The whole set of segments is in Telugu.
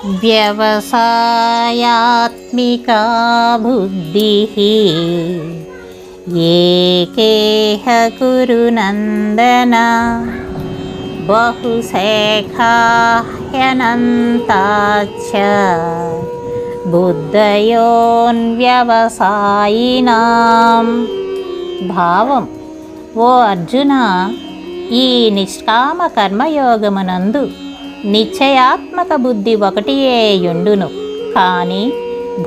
వ్యవసాయాత్మికా బుద్ధి ఏకేహ కురు నందన బుద్ధయోన్వ్యవసాయినాం భావం ఓ అర్జున ఈ నిష్కామ కర్మయోగమునందు నిశ్చయాత్మక బుద్ధి ఒకటియే యుండును. కానీ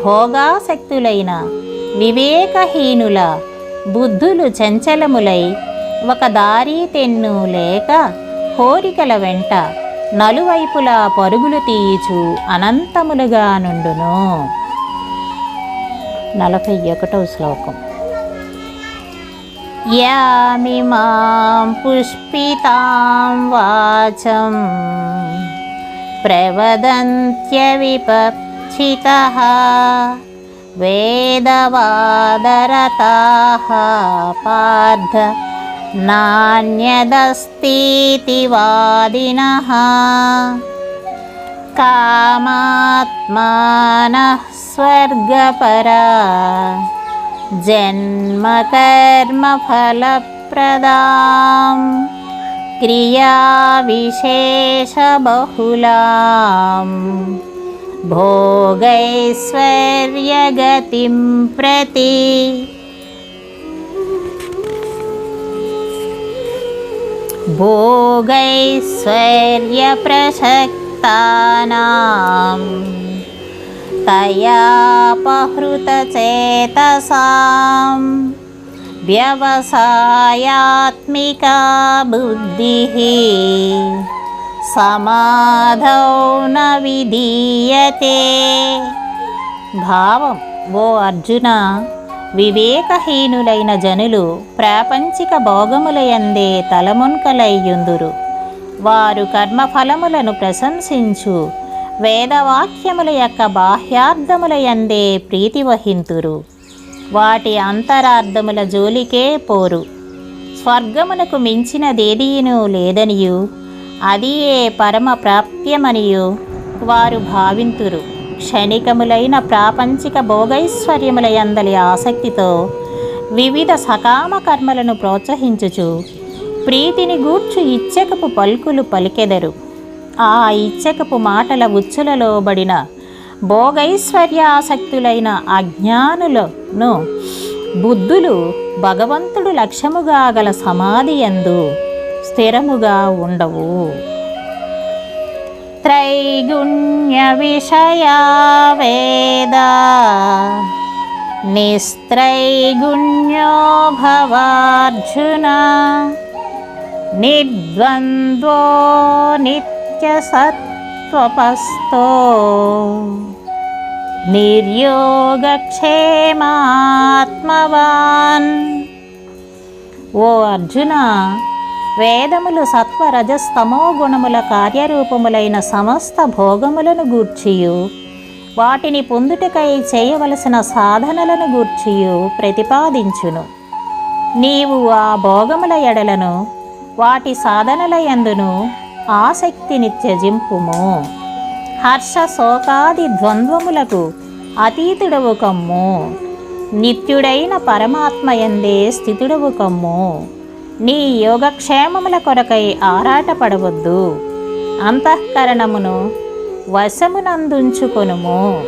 భోగాసక్తులైన వివేకహీనుల బుద్ధులు చంచలములై ఒక దారి తెన్ను లేక కోరికల వెంట నలువైపులా పరుగులు తీయుచు అనంతములుగా నుండును నలభై ఒకటవ శ్లోకం. यामिमां पुष्पितां वाचं प्रवदन्त्यविपक्षितः वेदवादरताः पार्थ नान्यदस्तीति वादिनः कामात्मानः स्वर्गपरा जन्मकर्मफलप्रदां क्रियाविशेषबहुलां भोगैश्वर्यगतिं प्रति भोगैश्वर्यप्रसक्तानाम् భోగైశ్వర్యప్రసక్తానాం తయాపహృతచేతసాం వ్యవసాయాత్మికా బుద్ధి సమాధౌ న విధీయతే భావం ఓ అర్జున వివేకహీనులైన జనులు ప్రాపంచిక భోగములయందే తలమున్కలయ్యుందురు. వారు కర్మఫలములను ప్రశంసించు వేదవాక్యముల యొక్క బాహ్యార్థములయందే ప్రీతి వహింతురు. వాటి అంతరార్థముల జోలికే పోరు. స్వర్గమునకు మించినదేదీను లేదనియు అది ఏ పరమ ప్రాప్యమనియు వారు భావింతురు. క్షణికములైన ప్రాపంచిక భోగైశ్వర్యముల యందలి ఆసక్తితో వివిధ సకామ కర్మలను ప్రోత్సహించుచు ప్రీతిని గూర్చు ఇచ్చకపు పలుకులు పలికెదరు. ఆ ఇచ్చకపు మాటల ఉచ్చులలోబడిన భోగైశ్వర్యాసక్తులైన అజ్ఞానులను బుద్ధులు భగవంతుడు లక్ష్యముగా గల సమాధి యందు స్థిరముగా ఉండవు. త్రైగుణ్య విషయా వేద నిస్త్రైగుణ్యో భవార్జున. నిర్ద్వంద్వో నిత్యసత్వపస్తో నిర్యోగక్షేమాత్మవాన్. ఓ అర్జున వేదములు సత్వరజస్తమో గుణముల కార్యరూపములైన సమస్త భోగములను గూర్చియు. వాటిని పొందుటకై చేయవలసిన సాధనలను గూర్చియు ప్రతిపాదించును. నీవు ఆ భోగముల ఎడలను వాటి సాధనల యందును ఆసక్తిని త్యజింపుము హర్ష శోకాది ద్వంద్వములకు అతీతుడవు కమ్ము నిత్యుడైన పరమాత్మయందే స్థితుడవు కమ్ము నీ యోగక్షేమముల కొరకై ఆరాటపడవద్దు. అంతఃకరణమును వశమునందుంచుకొనుము.